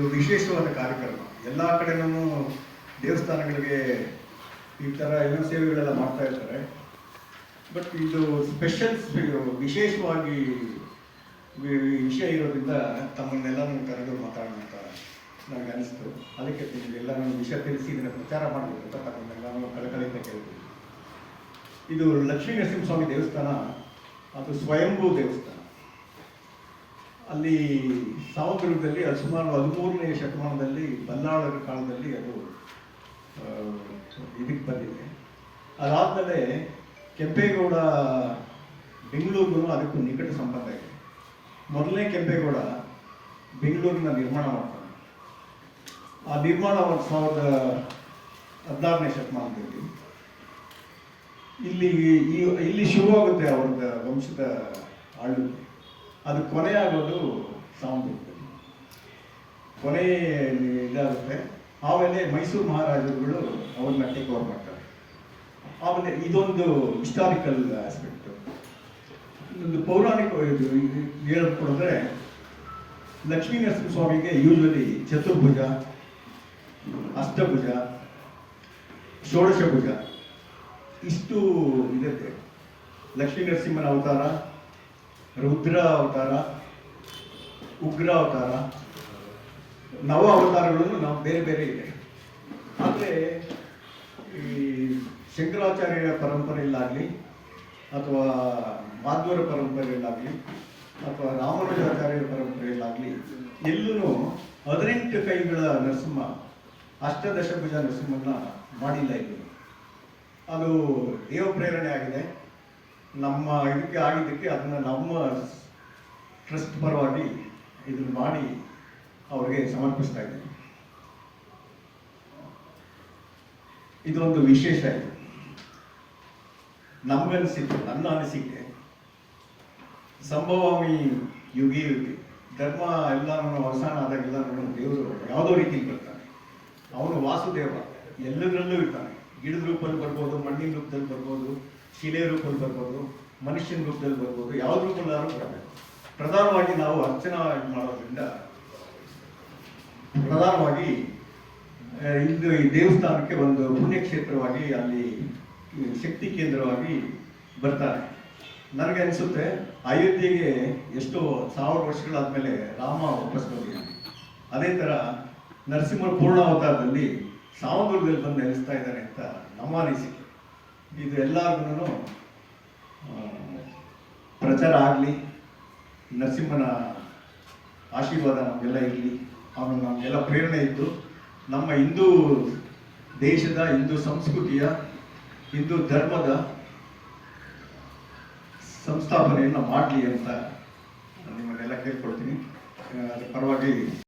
ಇದು ವಿಶೇಷವಾದ ಕಾರ್ಯಕ್ರಮ. ಎಲ್ಲ ಕಡೆನೂ ದೇವಸ್ಥಾನಗಳಿಗೆ ಈ ಥರ ಏನೋ ಸೇವೆಗಳೆಲ್ಲ ಮಾಡ್ತಾ ಇರ್ತಾರೆ. ಬಟ್ ಇದು ಸ್ಪೆಷಲ್ ವಿಶೇಷವಾಗಿ ವಿಷಯ ಇರೋದ್ರಿಂದ ತಮ್ಮನ್ನೆಲ್ಲರನ್ನು ಕರೆದು ಮಾತಾಡೋಣ ಅಂತ ನನಗೆ ಅನಿಸ್ತು. ಅದಕ್ಕೆ ಎಲ್ಲ ವಿಷಯ ತಿಳಿಸಿ ಇದನ್ನು ಪ್ರಚಾರ ಮಾಡಬೇಕು ಅಂತ ತಮ್ಮನ್ನೆಲ್ಲರೂ ಕಳಕಳಿಯಿಂದ ಕೇಳ್ತೀನಿ. ಇದು ಲಕ್ಷ್ಮೀ ನರಸಿಂಹಸ್ವಾಮಿ ದೇವಸ್ಥಾನ, ಅದು ಸ್ವಯಂಭೂ ದೇವಸ್ಥಾನ. ಅಲ್ಲಿ ಸಾವದುರ್ಗದಲ್ಲಿ ಅದು ಸುಮಾರು ಹದಿಮೂರನೇ ಶತಮಾನದಲ್ಲಿ, ಬಲ್ಲಾಳರ ಕಾಲದಲ್ಲಿ ಅದು ಇದಕ್ಕೆ ಬಂದಿದೆ. ಅದಾದಮೇಲೆ ಕೆಂಪೇಗೌಡ, ಬೆಂಗಳೂರಿಗೂ ಅದಕ್ಕೂ ನಿಕಟ ಸಂಬಂಧ ಇದೆ. ಮೊದಲನೇ ಕೆಂಪೇಗೌಡ ಬೆಂಗಳೂರಿನ ನಿರ್ಮಾಣ ಮಾಡ್ತಾನೆ. ಆ ನಿರ್ಮಾಣ ಒಂದು ಸಾವಿರದ ಹದಿನಾರನೇ ಶತಮಾನದಲ್ಲಿ. ಇಲ್ಲಿ ಈ- ಇಲ್ಲಿ ಶುರುವಾಗುತ್ತೆ ಅವ್ರದ್ದು ವಂಶದ ಆಳ್ವಿಕೆ. ಅದು ಕೊನೆಯಾಗೋದು ಸಾವಂತದಲ್ಲಿ ಕೊನೆ ಇದಾಗುತ್ತೆ. ಆಮೇಲೆ ಮೈಸೂರು ಮಹಾರಾಜರುಗಳು ಅವ್ರನ್ನ ಟೇಕ್ ಓವರ್ ಮಾಡ್ತಾರೆ ಆಮೇಲೆ ಇದೊಂದು ಹಿಸ್ಟಾರಿಕಲ್ ಆಸ್ಪೆಕ್ಟ್ ಇದೊಂದು ಪೌರಾಣಿಕ ಹೇಳ್ಕೊಡಿದ್ರೆ ಲಕ್ಷ್ಮೀ ನರಸಿಂಹ ಸ್ವಾಮಿಗೆ ಯೂಶ್ವಲಿ ಚತುರ್ಭುಜ, ಅಷ್ಟಭುಜ, ಷೋಡಶಭುಜ, ಇಷ್ಟು ಇದೆ ಲಕ್ಷ್ಮೀ ನರಸಿಂಹನ ಅವತಾರ ರುದ್ರ ಅವತಾರ, ಉಗ್ರ ಅವತಾರ, ನವ ಅವತಾರಗಳು ನಾವು ಬೇರೆ ಬೇರೆ ಇದೆ. ಆದರೆ ಈ ಶಂಕರಾಚಾರ್ಯರ ಪರಂಪರೆಯಲ್ಲಾಗಲಿ, ಅಥವಾ ಮಾಧ್ವರ ಪರಂಪರೆಯಲ್ಲಾಗಲಿ, ಅಥವಾ ರಾಮಾನುಜಾಚಾರ್ಯರ ಪರಂಪರೆಯಲ್ಲಾಗಲಿ ಎಲ್ಲೂ ಹದಿನೆಂಟು ಕೈಗಳ ನರಸಿಂಹ ಅಷ್ಟದಶಭುಜ ನರಸಿಂಹನ ಮಾಡಿಲ್ಲ ಇಲ್ಲಿ ಅದು ದೇವ ಪ್ರೇರಣೆ ಆಗಿದೆ. ನಮ್ಮ ಇದಕ್ಕೆ ಆಗಿದ್ದಕ್ಕೆ ಅದನ್ನು ನಮ್ಮ ಟ್ರಸ್ಟ್ ಪರವಾಗಿ ಇದನ್ನು ಮಾಡಿ ಅವರಿಗೆ ಸಮರ್ಪಿಸ್ತಾ ಇದ್ದೀನಿ. ಇದೊಂದು ವಿಶೇಷ ಇದು. ನಮಗನಿಸಿಕೆ ನನ್ನ ಅನಿಸಿಕೆ, ಸಂಭವಾಮಿ ಯುಗಿ ಯುಗಿ ಧರ್ಮ ಎಲ್ಲಾನು ಅವಸಾನ ಆದಾಗೆಲ್ಲ ದೇವರು ಯಾವುದೋ ರೀತಿಯಲ್ಲಿ ಬರ್ತಾನೆ. ಅವನು ವಾಸುದೇವ, ಎಲ್ಲದರಲ್ಲೂ ಇರ್ತಾನೆ. ಗಿಡದ ರೂಪದಲ್ಲಿ ಬರ್ಬೋದು, ಮಣ್ಣಿನ ರೂಪದಲ್ಲಿ ಬರ್ಬೋದು ಶಿಲೆ ರೂಪದಲ್ಲಿ ಬರ್ಬೋದು, ಮನುಷ್ಯನ ರೂಪದಲ್ಲಿ ಬರ್ಬೋದು ಯಾವ್ದು ರೂಪದಲ್ಲಾದ್ರೂ ಬರಬೇಕು ಪ್ರಧಾನವಾಗಿ ನಾವು ಅರ್ಚನಾ ಮಾಡೋದ್ರಿಂದ ಪ್ರಧಾನವಾಗಿ ಇಂದು ಈ ದೇವಸ್ಥಾನಕ್ಕೆ ಒಂದು ಪುಣ್ಯಕ್ಷೇತ್ರವಾಗಿ ಅಲ್ಲಿ ಶಕ್ತಿ ಕೇಂದ್ರವಾಗಿ ಬರ್ತಾರೆ. ನನಗೆ ಅನಿಸುತ್ತೆ, ಅಯೋಧ್ಯೆಗೆ ಎಷ್ಟೋ ಸಾವಿರ ವರ್ಷಗಳಾದ್ಮೇಲೆ ರಾಮ ವಾಪಸ್ ಬಂದಿದ್ದಾನೆ ಅದೇ ಥರ ನರಸಿಂಹ ಪೂರ್ಣಾವತಾರದಲ್ಲಿ ಅವತಾರದಲ್ಲಿ ಬಂದು ನೆಲೆಸ್ತಾ ಇದ್ದಾರೆ ಅಂತ ನಮ್ಮ ಅನಿಸಿಕೆ. ಇದು ಪ್ರಚಾರ ಆಗಲಿ, ನರಸಿಂಹನ ಆಶೀರ್ವಾದ ನಮಗೆಲ್ಲ ಇರಲಿ, ಅವನು ನಮಗೆಲ್ಲ ಪ್ರೇರಣೆ ಇದ್ದು, ನಮ್ಮ ಹಿಂದೂ ದೇಶದ, ಹಿಂದೂ ಸಂಸ್ಕೃತಿಯ, ಹಿಂದೂ ಧರ್ಮದ ಸಂಸ್ಥಾಪನೆಯನ್ನು ಮಾಡಲಿ ಅಂತ ನಿಮ್ಮನ್ನೆಲ್ಲ ಕೇಳ್ಕೊಳ್ತೀನಿ. ಅದ್ರ ಪರವಾಗಿ